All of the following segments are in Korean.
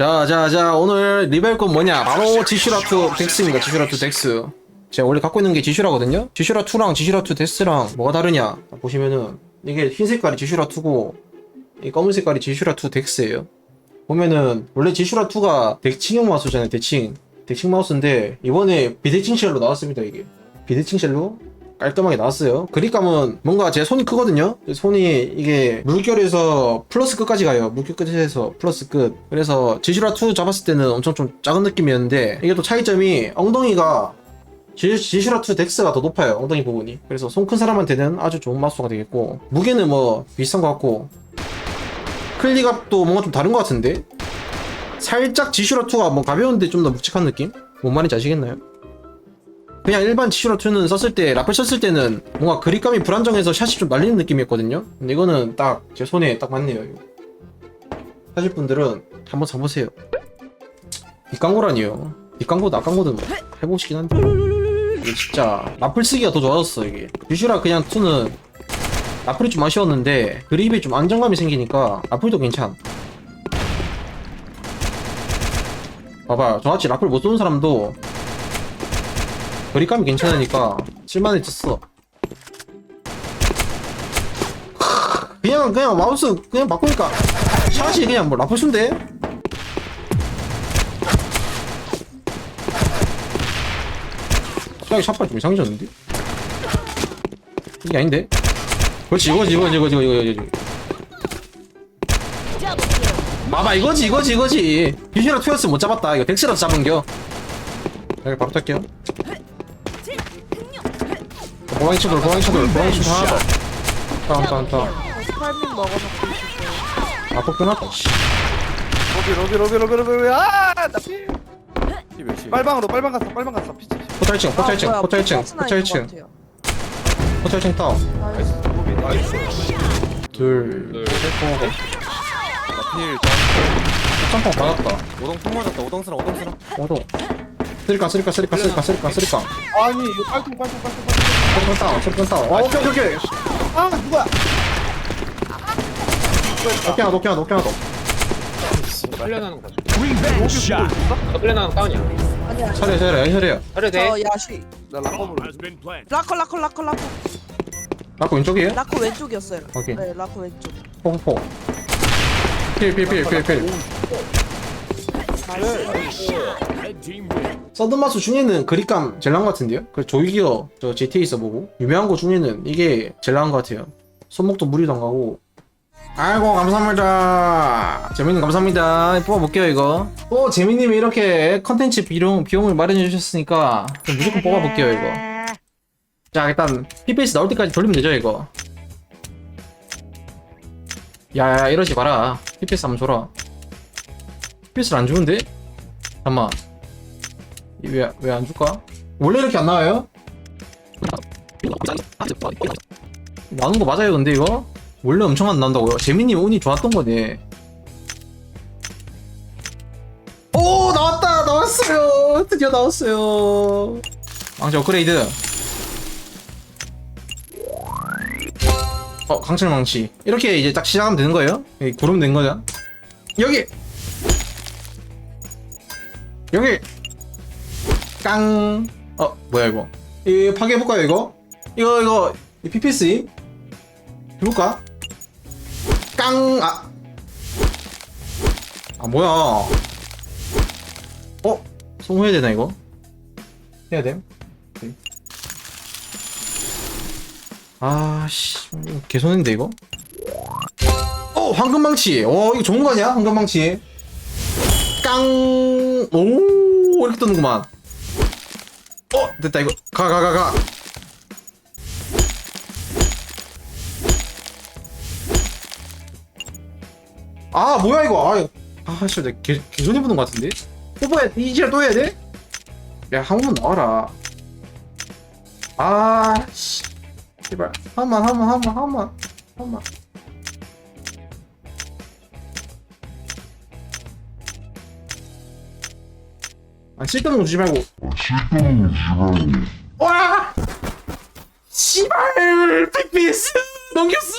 자, 자, 자, 오늘 리벨 건 뭐냐? 바로 지슈라2 덱스입니다. 지슈라2 덱스. 제가 원래 갖고 있는 게 지슈라거든요? 지슈라2랑 지슈라2 덱스랑 뭐가 다르냐? 보시면은, 이게 흰 색깔이 지슈라2고, 이 검은 색깔이 지슈라2 덱스예요. 보면은, 원래 지슈라2가 덱칭형 마우스잖아요, 대칭. 대칭 마우스인데, 이번에 비대칭 쉘로 나왔습니다, 이게. 비대칭 쉘로 깔끔하게 나왔어요. 그립감은 뭔가 제 손이 크거든요. 손이 이게 물결에서 플러스 끝까지 가요. 물결 끝에서 플러스 끝. 그래서 지슈라2 잡았을 때는 엄청 좀 작은 느낌이었는데 이게 또 차이점이 엉덩이가 지- 지슈라2 덱스가 더 높아요. 엉덩이 부분이. 그래서 손 큰 사람한테는 아주 좋은 마우스가 되겠고 무게는 뭐 비슷한 것 같고 클릭압도 뭔가 좀 다른 것 같은데 살짝 지슈라2가 뭐 가벼운데 좀 더 묵직한 느낌? 뭔 말인지 아시겠나요? 그냥 일반 지슈라2는 썼을 때 라펠 썼을 때는 뭔가 그립감이 불안정해서 샷이 좀 날리는 느낌이었거든요? 근데 이거는 딱 제 손에 딱 맞네요 이거. 사실 분들은 한번 사보세요. 뒷광고라니요. 뒷광고도 앞광고도 뭐 해보시긴 한데. 이게 진짜 라플 쓰기가 더 좋아졌어 이게. 지슈라 그냥 2는 라플이 좀 아쉬웠는데 그립에 좀 안정감이 생기니까 라플도 괜찮 봐봐 저같이 라플 못 쏘는 사람도 거리감이 괜찮으니까 쓸만해졌어. 그냥 그냥 마우스 그냥 바꾸니까 샷이 그냥 뭐 라플순데? 시작이 샷발 좀 이상해졌는데? 이게 아닌데? 그렇지 이거지 이거지 이거지 이거지 이거지 봐봐 이거지 이거지 이거지 비슈라 투어스 못 잡았다 이거 덱스라도 잡은겨 여기 바로 탈게요 고양이 친구들 고양이 친구들 고양이 친구 하나 더. 먹어놓고 싶어요. 아 폭변했다 씨 로비 로비 로비 로비 로비. 아나 피. 빨방으로 빨방 갔어 빨방 갔어. 피치. 1층 호텔 1층 아, 호텔 1층 포스나 호텔 있는 1층. 것 같아요. 호텔 1층 다운. 나이스. 로비 나이스. 둘 둘. 셋, 필 짬뽕 받았다. 오동 풍 맞았다. 오동스랑 오동스랑 오도 쓰리깡 쓰리깡 쓰리깡 쓰리깡 쓰리깡 쓰리깡 아니 이거 빨통 빨통 빨통 빨통. 쓰리깡 다운 쓰리깡 다운 어 오케이 오케이 오케이 아 누가? 오케이 하나 오케이 하나 오케이 하나 더 흘려나는 거죠. 있어? 흘려나는 다운이야. 아니야. 차례 차례 차례야 차려 돼. 저 야시. 나 락커블. 라커 라커 라커 라커. 라코 왼쪽이에요? 라커 왼쪽이었어요. 오케이 네, 라커 왼쪽. 포포 필필필필필. 서든마스 중에는 그립감 제일 나은 것 같은데요? 그 조이기어 저 GTA 써보고 유명한 거 중에는 이게 제일 나은 것 같아요. 손목도 무리도 안 가고. 아이고 감사합니다. 재민님 감사합니다. 뽑아볼게요 이거. 또 재민님이 이렇게 컨텐츠 비용, 비용을 마련해 주셨으니까 좀 무조건 뽑아볼게요 이거. 자 일단 PPS 나올 때까지 돌리면 되죠 이거. 야야 이러지 마라. PPS 한번 줘라 PPS를 안 주는데? 잠깐만 왜왜 안 줄까? 원래 이렇게 안 나와요? 나오는 거 맞아요 근데 이거? 원래 엄청 안 나온다고요? 재민님 운이 좋았던 거네 오 나왔다 나왔어요 드디어 나왔어요 왕자 업그레이드 어 강철 망치 이렇게 이제 딱 시작하면 되는 거예요? 여기 고르면 되는 거죠? 여기 여기 깡. 어, 뭐야 이거? 이 파괴 해 볼까요 이거? 이거 이거 이 PPS 해볼까? 깡. 아. 아 뭐야? 어? 성공해야 되나 이거? 해야 돼? 아씨, 개손인데 이거? 어, 황금망치. 어, 이거 좋은 거 아니야? 황금망치. 깡. 오, 이렇게 뜨는구만. 어, 됐다, 이거. 가, 가, 가, 가. 아, 뭐야, 이거. 아, 아, 씨, 내가 개, 개존이 보는 것 같은데? 뽑아야, 이지를 또 해야 돼? 야, 한 번만 나와라. 아, 씨. 제발. 한 번, 한 번, 한 번, 한 번. 한 번. 아, 쓸데없는 거 주지 말고. 와! 씨발! PPS! 넘겼어!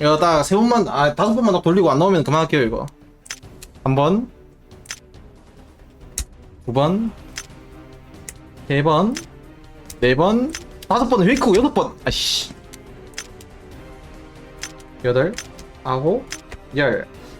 이거 딱 세 번만, 아, 다섯 번만 더 돌리고 안 나오면 그만할게요, 이거. 한 번, 두 번, 세 번, 네 번, 다섯 번, 웨이크 여섯 번. 아씨. 여덟, 아홉, 열.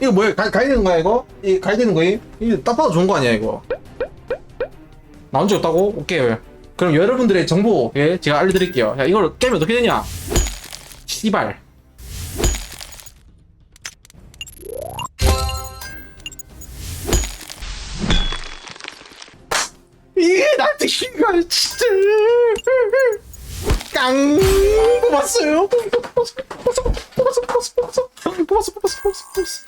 이거 뭐야? 가, 가야 되는 거야 이거? 이 가야 되는 거임? 이거 딱 봐도 좋은 거 아니야 이거? 나온 적 없다고? 오케이. 그럼 여러분들의 정보 예, 제가 알려드릴게요. 야 이걸 깨면 어떻게 되냐? 씨발. 이게 나한테 힘가 진짜. 깡! 뽑았어요. 뽑았어 뽑았어 뽑았어 뽑았어 뽑았어 뽑았어 뽑았어 뽑았어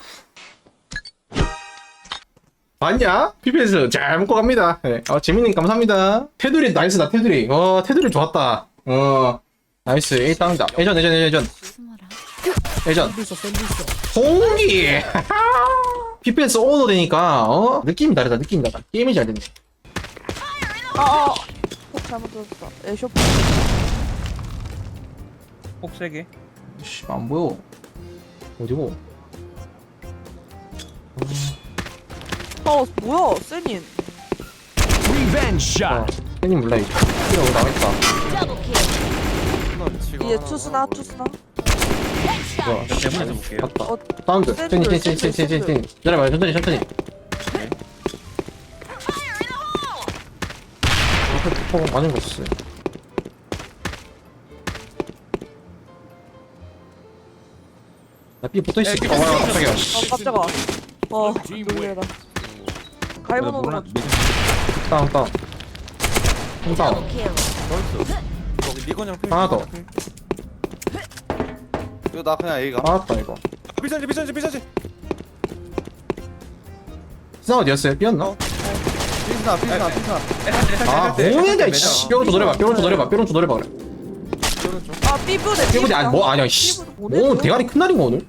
맞냐? PPS 잘 먹고 갑니다. 네. 어, 재민님 감사합니다. 테두리 나이스다 테두리. 어 테두리 좋았다. 어 나이스. A 다운이다. 예전 예전 예전 예전. 홍기! PPS 오너 되니까 어? 느낌이 다르다 느낌이 다르다. 게임이 잘 되네. 아 아. 폭 잘못 들었다 에쇼. 폭 세게 씨, 안 보여. 어디고? 어 뭐야 세닌 아, 팬님 몰라 이제. 이러고 나와있다. 이제 투스나 투스나 뭐야? 대문에서 볼게요 맞다. 어, 사운드. 샌들, 천천히, 천천히, 샌들, 천천히. 천천히. 기다려봐요. 천천히, 천천히. 앞에 포 맞은 거 있어. 나 B 붙어 있어. 아, 와, 깜짝이야. 어 깜짝아 어 놀래라 갈고 놓은 거 다운, 다운. 한 다운. 거기 리건이랑 필 하나 더. 이거 나 그냥 A가 맞다 이거. 비싼지 비싼지 비싼지 스나 어디였어요? 삐었나? 피스나 피스나 피스나 아, 뭐냐, 씨. 뼈를 조절해봐. 뼈를 조절해봐. 뼈를 조절해봐 그래. 아 삐부대 삐부대 아니 뭐 아니야. 씨. 뭐 대가리 큰 날인 거 오늘?